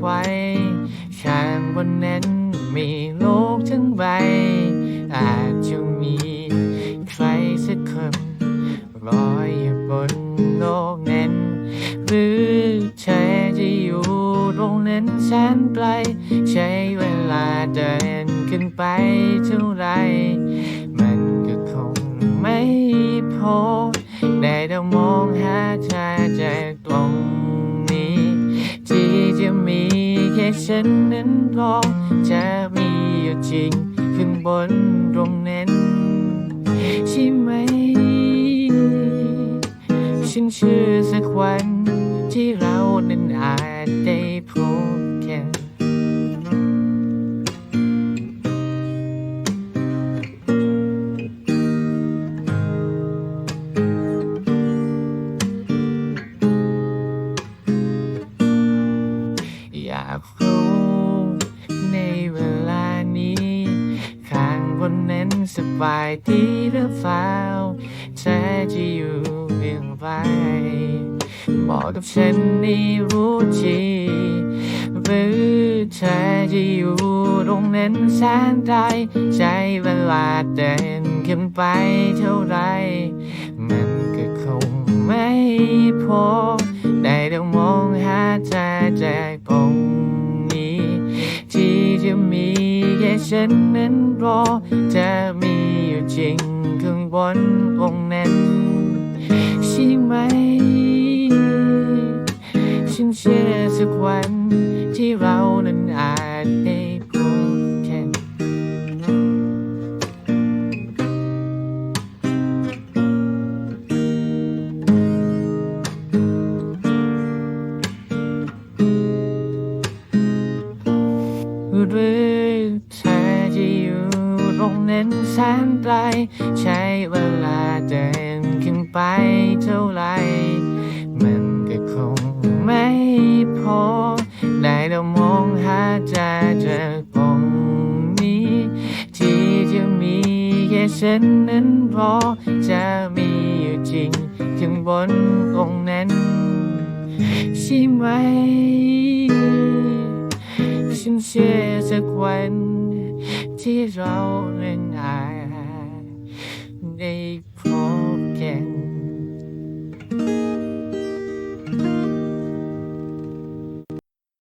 ไว้ ข้างบนนั้นมีโลกทั้งใบ อาจจะมีใครสักคนรออยู่บนโลกนั้น หรือเธอจะอยู่ตรงนั้นแสนไกล ใช้เวลาเดินขึ้นไปเท่าไร มันก็คงไม่พอได้แต่มองหาเธอจากตรงนี้ ที่จะมี ค่ฉันนั้นรอจะมีอยู่จริง ขึ้นบนตรงนั้นใช่ไหม ฉันเชื่อสักวันที่เรานั้นอาจได้พากรู้ในเวลานี้ข้างบนนั้นสบายดีหรือเปล่าเธอจะอยู่เพียงไรบอกกับฉันให้รู้ทีหรือเธอจะอยู่ตรงนั้นแสนไกลใช้เวลาเดินขึ้นไปเท่าไร ที่ฉันนั้นรอจะมีอยู่จริงข้างบนองนั้นใช่ไหม ฉันเชื่อสักวัน หรือเธอจะอยู่ตรงนั้นแสนไกล ใช้เวลาเดินขึ้นไปเท่าไร มันก็คงไม่พอได้แต่มองหาเธอจากตรงนี้ ที่จะมีแค่ฉันนั้นรอจะมีอยู่จริงข้างบนตรงนั้นใช่ไหมฉันเชื่อ สักวันที่เรานั้นอาจได้พบกัน